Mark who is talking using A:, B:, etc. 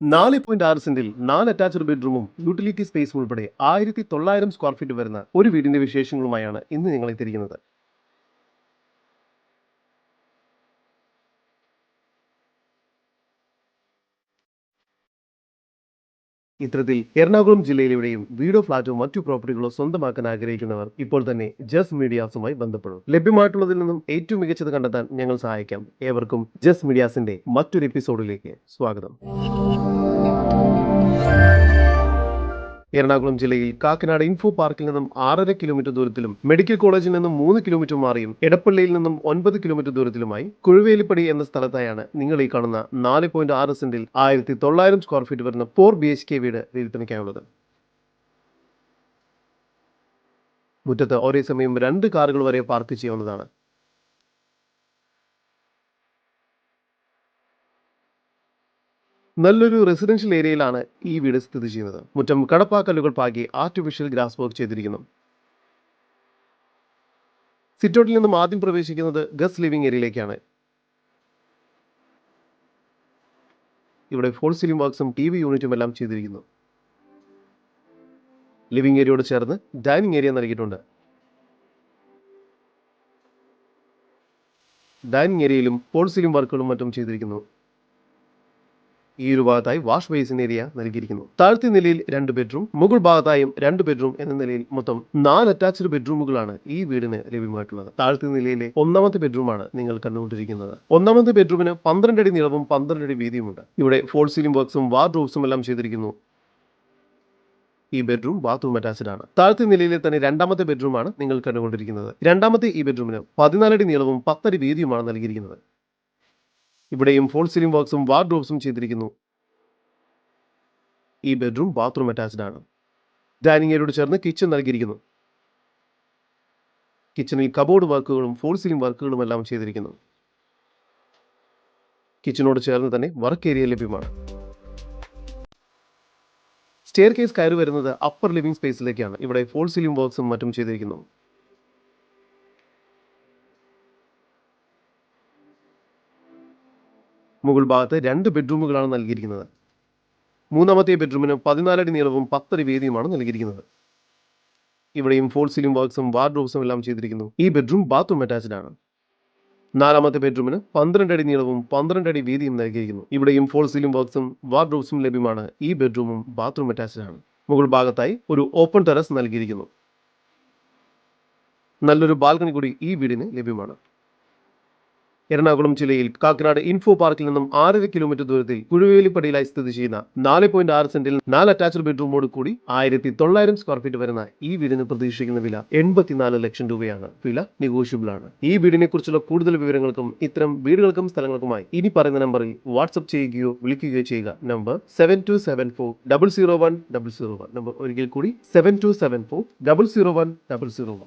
A: നാല് പോയിന്റ് ആറ് സെന്റിൽ നാല് അറ്റാച്ച്ഡ് ബെഡ്റൂമും യൂട്ടിലിറ്റി സ്പേസും ഉൾപ്പെടെ ആയിരത്തി തൊള്ളായിരം സ്ക്വയർ ഫീറ്റ് വരുന്ന ഒരു വീടിന്റെ വിശേഷങ്ങളുമായാണ് ഇന്ന് നിങ്ങളെ എത്തിയിരിക്കുന്നത്. ഇത്തരത്തിൽ എറണാകുളം ജില്ലയിലെവിടെയും വീടോ ഫ്ളാറ്റോ മറ്റു പ്രോപ്പർട്ടികളോ സ്വന്തമാക്കാൻ ആഗ്രഹിക്കുന്നവർ ഇപ്പോൾ തന്നെ ജസ് മീഡിയാസുമായി ബന്ധപ്പെടും. ലഭ്യമായിട്ടുള്ളതിൽ നിന്നും ഏറ്റവും മികച്ചത് കണ്ടെത്താൻ ഞങ്ങൾ സഹായിക്കാം. ഏവർക്കും ജസ് മീഡിയാസിന്റെ മറ്റൊരു എപ്പിസോഡിലേക്ക് സ്വാഗതം. എറണാകുളം ജില്ലയിൽ കാക്കനാട് ഇൻഫോ പാർക്കിൽ നിന്നും ആറര കിലോമീറ്റർ ദൂരത്തിലും മെഡിക്കൽ കോളേജിൽ നിന്നും മൂന്ന് കിലോമീറ്റർ മാറിയും എടപ്പള്ളിയിൽ നിന്നും ഒൻപത് കിലോമീറ്റർ ദൂരത്തിലുമായി കുഴുവേലിപ്പടി എന്ന സ്ഥലത്തായാണ് നിങ്ങൾ ഈ കാണുന്ന നാല് പോയിന്റ് ആറ് സെന്റിൽ ആയിരത്തി തൊള്ളായിരം സ്ക്വയർ ഫീറ്റ് വരുന്ന ഫോർ ബി എച്ച് കെ വീട് വിൽപ്പനയ്ക്കായുള്ളത്. മുറ്റത്ത് ഒരേ സമയം രണ്ട് കാറുകൾ വരെ പാർക്ക് ചെയ്യാവുന്നതാണ്. നല്ലൊരു റെസിഡൻഷ്യൽ ഏരിയയിലാണ് ഈ വീട് സ്ഥിതി ചെയ്യുന്നത്. മുറ്റം കടപ്പാക്കല്ലുകൾ പാകി ആർട്ടിഫിഷ്യൽ ഗ്രാസ് വർക്ക് ചെയ്തിരിക്കുന്നു. സിറ്റൗട്ടിൽ നിന്നും ആദ്യം പ്രവേശിക്കുന്നത് ഗസ് ലിവിംഗ് ഏരിയയിലേക്കാണ് ഇവിടെ ഫോൾ സീലിംഗ് വർക്ക്സും ടി വി യൂണിറ്റും എല്ലാം ചെയ്തിരിക്കുന്നു. ലിവിംഗ് ഏരിയയോട് ചേർന്ന് ഡൈനിങ് ഏരിയ നൽകിയിട്ടുണ്ട്. ഡൈനിങ് ഏരിയയിലും ഫോൾ സീലിംഗ് വർക്കുകളും മറ്റും ചെയ്തിരിക്കുന്നു. ഈ ഒരു ഭാഗത്തായി വാഷ് ബേസിൻ ഏരിയ നൽകിയിരിക്കുന്നു. താഴത്തെ നിലയിൽ രണ്ട് ബെഡ്റൂം മുകൾ ഭാഗത്തായും രണ്ട് ബെഡ്റൂം എന്ന നിലയിൽ മൊത്തം നാല് അറ്റാച്ച്ഡ് ബെഡ്റൂമുകളാണ് ഈ വീടിന് ലഭ്യമായിട്ടുള്ളത്. താഴത്തെ നിലയിലെ ഒന്നാമത്തെ ബെഡ്റൂമാണ് നിങ്ങൾ കണ്ടുകൊണ്ടിരിക്കുന്നത്. ഒന്നാമത്തെ ബെഡ്റൂമിന് പന്ത്രണ്ട് അടി നീളവും പന്ത്രണ്ട് അടി വീതിയുമുണ്ട്. ഇവിടെ ഫോൾ സീലിംഗ് വർക്ക്സും വാർഡ്രോബ്സും എല്ലാം ചെയ്തിരിക്കുന്നു. ഈ ബെഡ്റൂം ബാത്റൂം അറ്റാച്ച്ഡ് ആണ്. താഴത്തെ നിലയിലെ തന്നെ രണ്ടാമത്തെ ബെഡ്റൂമാണ് നിങ്ങൾ കണ്ടുകൊണ്ടിരിക്കുന്നത്. രണ്ടാമത്തെ ഈ ബെഡ്റൂമിന് പതിനാലടി നീളവും പത്തടി വീതിയുമാണ് നൽകിയിരിക്കുന്നത്. ഇവിടെയും ഫോൾ സീലിംഗ് വർക്ക്സും വാർഡ്രോബ്സും ചെയ്തിരിക്കുന്നു. ഈ ബെഡ്റൂം ബാത്റൂം അറ്റാച്ച്ഡ് ആണ്. ഡൈനിങ് ഏരിയോട് ചേർന്ന് കിച്ചൺ നൽകിയിരിക്കുന്നു. കിച്ചണിൽ കബോർഡ് വർക്കുകളും ഫോൾ സീലിംഗ് വർക്കുകളും എല്ലാം ചെയ്തിരിക്കുന്നു. കിച്ചണോട് ചേർന്ന് തന്നെ വർക്ക് ഏരിയ ലഭ്യമാണ്. സ്റ്റെയർ കേസ് കയറി വരുന്നത് അപ്പർ ലിവിംഗ് സ്പേസിലേക്കാണ് ഇവിടെ ഫോൾ സീലിംഗ് വർക്ക്സും മറ്റും ചെയ്തിരിക്കുന്നു. മുകൾ ഭാഗത്ത് രണ്ട് ബെഡ്റൂമുകളാണ് നൽകിയിരിക്കുന്നത്. മൂന്നാമത്തെ ബെഡ്റൂമിന് പതിനാലടി നീളവും പത്തടി വീതിയുമാണ് നൽകിയിരിക്കുന്നത്. ഇവിടെയും ഫോൾ സീലിംഗ് വർക്ക്സും വാർഡ്രോബ്സും എല്ലാം ചെയ്തിരിക്കുന്നു. ഈ ബെഡ്റൂം ബാത്റൂം അറ്റാച്ച്ഡ് ആണ്. നാലാമത്തെ ബെഡ്റൂമിന് പന്ത്രണ്ട് അടി നീളവും പന്ത്രണ്ട് അടി വീതിയും നൽകിയിരിക്കുന്നു. ഇവിടെയും ഫോൾ സീലിംഗ് വർക്ക്സും വാർഡ്രോബ്സും ലഭ്യമാണ്. ഈ ബെഡ്റൂമും ബാത്റൂം അറ്റാച്ച്ഡ് ആണ്. മുകൾ ഭാഗത്തായി ഒരു ഓപ്പൺ ടെറസ് നൽകിയിരിക്കുന്നു. നല്ലൊരു ബാൽക്കണി കൂടി ഈ വീടിന് ലഭ്യമാണ്. എറണാകുളം ജില്ലയിൽ കാക്കനാട് ഇൻഫോ പാർക്കിൽ നിന്നും ആറര കിലോമീറ്റർ ദൂരത്തിൽ കുഴുവേലിപ്പടിയിലായി സ്ഥിതി ചെയ്യുന്ന നാല് പോയിന്റ് ആറ് സെന്റിൽ നാല് അറ്റാച്ച്ഡ് ബെഡ്റൂമോട് കൂടി ആയിരത്തി തൊള്ളായിരം സ്ക്വയർ ഫീറ്റ് വരുന്ന ഈ വീടിന് പ്രതീക്ഷിക്കുന്ന വില എൺപത്തിനാല് ലക്ഷം രൂപയാണ്. വില നെഗോഷ്യബിൾ ആണ്. ഈ വീടിനെ കുറിച്ചുള്ള കൂടുതൽ വിവരങ്ങൾക്കും ഇത്തരം വീടുകൾക്കും സ്ഥലങ്ങൾക്കുമായി ഇനി പറയുന്ന നമ്പറിൽ വാട്സ്ആപ്പ് ചെയ്യുകയോ വിളിക്കുകയോ ചെയ്യുക. Number seven two seven four double zero one double zero one number ഒരിക്കൽ കൂടി seven two seven four double zero one double zero one